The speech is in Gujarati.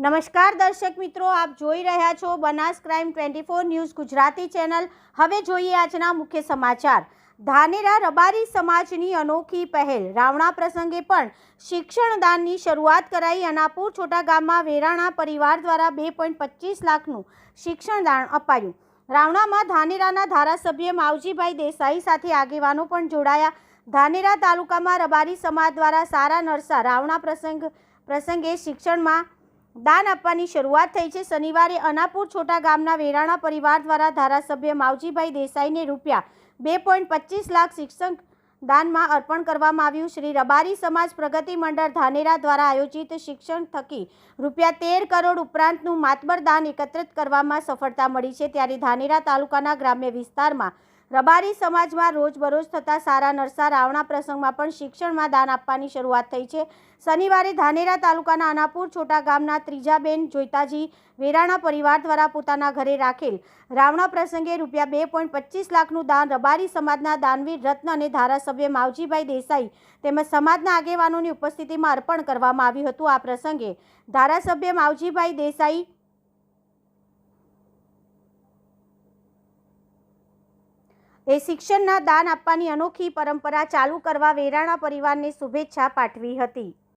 નમસ્કાર દર્શક મિત્રો, આપ જોઈ રહ્યા છો Banas crime twenty four news Gujarati channel. હવે જોઈએ આજના મુખ્ય સમાચાર. ધાનેરા રબારી સમાજની અનોખી પહેલ. રાવણા પ્રસંગે પણ શિક્ષણ દાનની શરૂઆત કરાઈ. અનાપુર છોટા ગામમાં વેરાણા પરિવાર દ્વારા બે પોઈન્ટ પચીસ લાખનું શિક્ષણ દાન અપાયું. રાવણામાં ધાનેરાના ધારાસભ્ય માવજીભાઈ દેસાઈ સાથે આગેવાનો પણ જોડાયા. ધાનેરા તાલુકામાં રબારી સમાજ દ્વારા સારા નરસા રાવણા પ્રસંગ પ્રસંગે શિક્ષણમાં દાન આપવાની શરૂઆત થઈ છે. શનિવારે અનાપુર છોટા ગામના વેરાણા પરિવાર દ્વારા ધારાસભ્ય માવજીભાઈ દેસાઈને રૂપિયા બે પોઈન્ટ પચીસ લાખ શિક્ષણ દાનમાં અર્પણ કરવામાં આવ્યું. શ્રી રબારી સમાજ પ્રગતિ મંડળ ધાનેરા દ્વારા આયોજિત શિક્ષણ થકી રૂપિયા તેર કરોડ ઉપરાંતનું માતબર દાન એકત્રિત કરવામાં સફળતા મળી છે. ત્યારે ધાનેરા તાલુકાના ગ્રામ્ય વિસ્તારમાં રબારી સમાજમાં રોજબરોજ થતા સારા નરસા રાવણા પ્રસંગમાં પણ શિક્ષણમાં દાન આપવાની શરૂઆત થઈ છે. શનિવારે ધાનેરા તાલુકાના અનાપુર છોટા ગામના ત્રીજાબેન જોઈતાજી વેરાણા પરિવાર દ્વારા પોતાના ઘરે રાખેલ રાવણા પ્રસંગે રૂપિયા બે પોઈન્ટ પચીસ લાખનું દાન રબારી સમાજના દાનવીર રત્ન અને ધારાસભ્ય માવજીભાઈ દેસાઈ તેમજ સમાજના આગેવાનોની ઉપસ્થિતિમાં અર્પણ કરવામાં આવ્યું હતું. આ પ્રસંગે ધારાસભ્ય માવજીભાઈ દેસાઈ એ શિક્ષણના દાન આપવાની અનોખી પરંપરા ચાલુ કરવા વેરાણા પરિવારને શુભેચ્છા પાઠવી હતી.